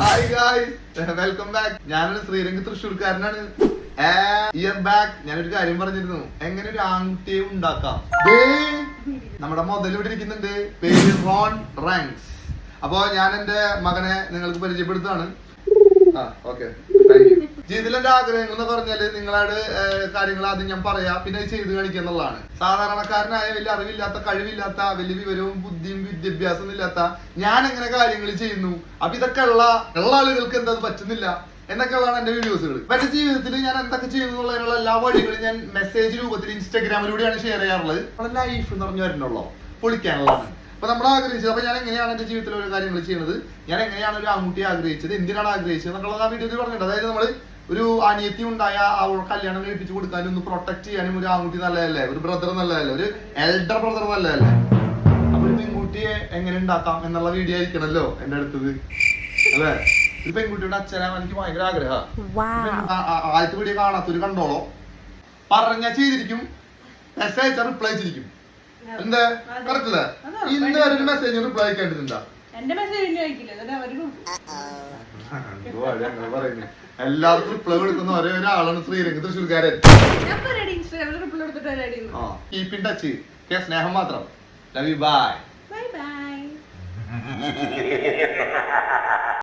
Hi guys welcome back ഞാനൊരു ശ്രീരംഗ് തൃശ്ശൂർക്കാരനാണ്. Year back ഞാനൊരു കാര്യം പറഞ്ഞിരുന്നു. എങ്ങനെ ഒരു ആൺകുട്ടിയെ ഉണ്ടാക്കാം? നമ്മുടെ മുതൽ ഇവിടെ ഇരിക്കുന്നുണ്ട്. പേര് റോൺ റാങ്ക്സ് അപ്പോ ഞാൻ എന്റെ മകനെ നിങ്ങൾക്ക് പരിചയപ്പെടുത്താണ് ആ ഓക്കെ താങ്ക് യു ജീവിതത്തിൽ ആഗ്രഹങ്ങൾ എന്ന് പറഞ്ഞാൽ നിങ്ങളോട് കാര്യങ്ങൾ ആദ്യം ഞാൻ പറയാ. പിന്നെ ചെയ്ത് കാണിക്കുക എന്നുള്ളതാണ്. സാധാരണക്കാരനായ വലിയ അറിവില്ലാത്ത കഴിവില്ലാത്ത വലിയ വിവരവും ബുദ്ധിയും വിദ്യാഭ്യാസവും ഇല്ലാത്ത ഞാൻ എങ്ങനെ കാര്യങ്ങൾ ചെയ്യുന്നു? അപ്പൊ ഇതൊക്കെ ഉള്ള ഉള്ള ആളുകൾക്ക് എന്താ പറ്റുന്നില്ല? എന്നൊക്കെയുള്ളതാണ് എന്റെ വീഡിയോസുകൾ എന്റെ ജീവിതത്തിൽ ഞാൻ എന്തൊക്കെ ചെയ്യുന്നു എന്നുള്ളതിനുള്ള എല്ലാ വഴികളും ഞാൻ മെസ്സേജ് രൂപത്തിൽ ഇൻസ്റ്റാഗ്രാമിലൂടെയാണ് ഷെയർ ചെയ്യാറുള്ളത്. നമ്മുടെ ലൈഫ് എന്ന് പറഞ്ഞു വരുന്നുള്ളൂ പൊളിക്കാനുള്ളതാണ്. അപ്പൊ നമ്മൾ ആഗ്രഹിച്ചത് അപ്പൊ ഞാൻ എങ്ങനെയാണ് എന്റെ ജീവിതത്തിൽ ഓരോ കാര്യങ്ങൾ ചെയ്യുന്നത് ഞാൻ എങ്ങനെയാണ് ഒരു ആൺകുട്ടിയെ ആഗ്രഹിച്ചത്? എന്തിനാണ് ആഗ്രഹിച്ചത്? എന്നുള്ളത് ആ വീഡിയോയിൽ പറഞ്ഞിട്ടുണ്ട്. അതായത് നമ്മൾ ഒരു അനിയത്തി ഉണ്ടായ അവൾ കല്യാണം കഴിപ്പിച്ച് കൊടുക്കാനും ഒന്ന് പ്രൊട്ടക്ട് ചെയ്യാനും ഒരു ആൺകുട്ടി നല്ലതല്ലേ? ഒരു ബ്രദർ നല്ലതല്ലേ? ഒരു എൽഡർ ബ്രദർ നല്ലതല്ലേ? അപ്പൊ ഒരു പെൺകുട്ടിയെ എങ്ങനെ ഉണ്ടാക്കാം എന്നുള്ള വീഡിയോ ആയിരിക്കണല്ലോ എന്റെ അടുത്തത്. അല്ലേ? ഒരു പെൺകുട്ടിയുടെ അച്ഛനാവാൻ എനിക്ക് ഭയങ്കര ആഗ്രഹമാണ് ആദ്യത്തെ വീഡിയോ കാണാത്തൊരു കണ്ടോളോ? പറഞ്ഞ ചെയ്തിരിക്കും. മെസ്സേജ് റിപ്ലൈ ചെയ്തിരിക്കും. എന്താ? കറക്റ്റ് അല്ലേ? ഇന്ന് വരെ ഒരു മെസ്സേജ് റിപ്ലൈ അയക്കാണ്ടിട്ടുണ്ടാ എന്റെ മെസ്സേജ് എല്ലാവർക്കും റിപ്ലൈ കൊടുക്കുന്ന ഒരേ ഒരാളാണ് ശ്രീരംഗ് തൃശ്ശൂർക്കാരൻ. ടച്ച് സ്നേഹം മാത്രം. Love you bye bye bye